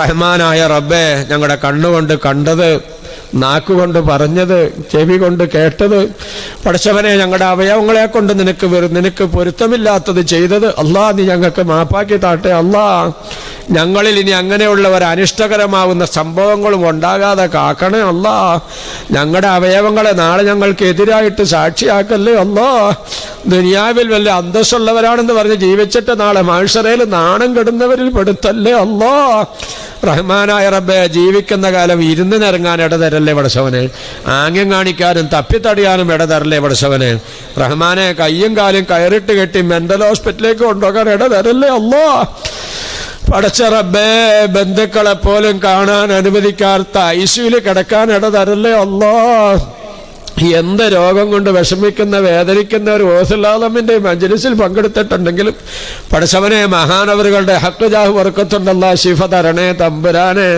റഹ്മാനായ റബ്ബേ ഞങ്ങളുടെ കണ്ണുകൊണ്ട് കണ്ടത് നാക്കുകൊണ്ട് പറഞ്ഞത് ചെവി കൊണ്ട് കേട്ടത് പഠിച്ചവനെ ഞങ്ങളുടെ അവയവങ്ങളെ കൊണ്ട് നിനക്ക് നിനക്ക് പൊരുത്തമില്ലാത്തത് ചെയ്തത്. അല്ലാ നീ ഞങ്ങൾക്ക് മാപ്പാക്കി താട്ടെ. അല്ലാ ഞങ്ങളിൽ ഇനി അങ്ങനെയുള്ളവർ അനിഷ്ടകരമാവുന്ന സംഭവങ്ങളും ഉണ്ടാകാതെ കാക്കണേ അല്ല. ഞങ്ങളുടെ അവയവങ്ങളെ നാളെ ഞങ്ങൾക്ക് എതിരായിട്ട് സാക്ഷിയാക്കല്ലേ അല്ലോ. ദുനിയാവിൽ വല്ല അന്തസ്സുള്ളവരാണെന്ന് പറഞ്ഞ് ജീവിച്ചിട്ട് നാളെ മാഴ്സറയിൽ നാണം കെടുന്നവരിൽ പെടുത്തല്ലേ അല്ലോ. റഹ്മാനായ റബ്ബെ ജീവിക്കുന്ന കാലം ഇരുന്ന് നിറങ്ങാൻ ഇടതരല്ലേ വടശവനെ ആംഗ്യം കാണിക്കാനും തപ്പിത്തടിയാനും ഇടതരല്ലേ വടശവനെ റഹ്മാനെ കയ്യും കാലും കയറിട്ട് കെട്ടി മെന്റൽ ഹോസ്പിറ്റലിലേക്ക് കൊണ്ടുപോകാൻ ഇടതരല്ലേ അല്ലോ. പടച്ച റബ്ബേ ബന്ധുക്കളെ പോലും കാണാൻ അനുവദിക്കാത്ത ഐസിയുൽ കിടക്കാൻ ഇട തരല്ലേ അല്ലോ എന്ത് രോഗം കൊണ്ട് വിഷമിക്കുന്ന വേദനിക്കുന്ന ഒരു ഓസുലാലമിന്റെ മജ്ലിസിൽ പങ്കെടുത്തിട്ടുണ്ടെങ്കിലും പടച്ചവനെ മഹാനവറുകളുടെ ഹക്കുജാഹ് വർക്കത്തുണ്ടല്ല ശിഫ തരണേ തമ്പുരാനെ.